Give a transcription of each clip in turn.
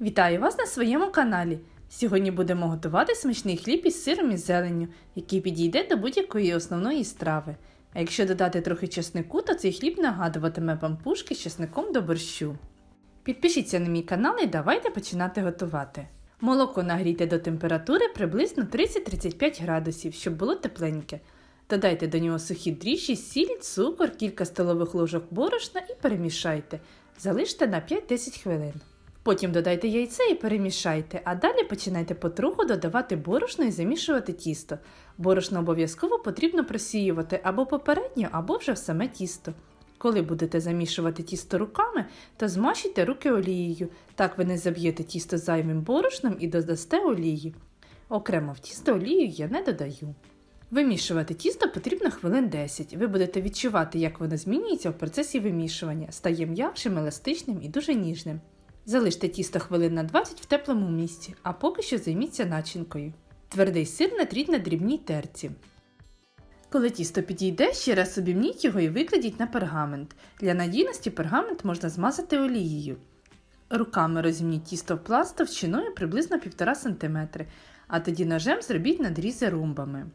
Вітаю вас на своєму каналі. Сьогодні будемо готувати смачний хліб із сиром і зеленню, який підійде до будь-якої основної страви. А якщо додати трохи чеснику, то цей хліб нагадуватиме пампушки з чесником до борщу. Підпишіться на мій канал і давайте починати готувати. Молоко нагрійте до температури приблизно 30-35 градусів, щоб було тепленьке. Додайте до нього сухі дріжджі, сіль, цукор, кілька столових ложок борошна і перемішайте. Залиште на 5-10 хвилин. Потім додайте яйце і перемішайте, а далі починайте потроху додавати борошно і замішувати тісто. Борошно обов'язково потрібно просіювати або попередньо, або вже в саме тісто. Коли будете замішувати тісто руками, то змащуйте руки олією. Так ви не заб'єте тісто зайвим борошном і додасте олії. Окремо в тісто олію я не додаю. Вимішувати тісто потрібно хвилин 10. Ви будете відчувати, як воно змінюється в процесі вимішування, стає м'якшим, еластичним і дуже ніжним. Залиште тісто хвилин на 20 в теплому місці, а поки що займіться начинкою. Твердий сир натріть на дрібній терці. Коли тісто підійде, ще раз обімніть його і викладіть на пергамент. Для надійності пергамент можна змазати олією. Руками розімніть тісто в пласт товщиною приблизно 1,5 см, а тоді ножем зробіть надрізи ромбами.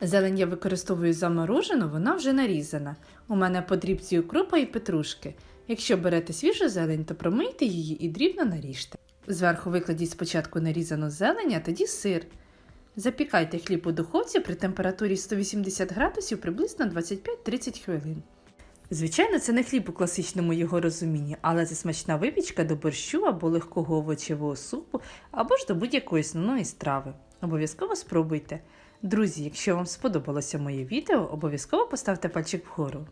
Зелень я використовую заморожену, вона вже нарізана. У мене по дрібці укропа і петрушки. Якщо берете свіжу зелень, то промийте її і дрібно наріжте. Зверху викладіть спочатку нарізану зелень, а тоді сир. Запікайте хліб у духовці при температурі 180 градусів приблизно 25-30 хвилин. Звичайно, це не хліб у класичному його розумінні, але це смачна випічка до борщу або легкого овочевого супу, або ж до будь-якої основної страви. Обов'язково спробуйте. Друзі, якщо вам сподобалося моє відео, обов'язково поставте пальчик вгору.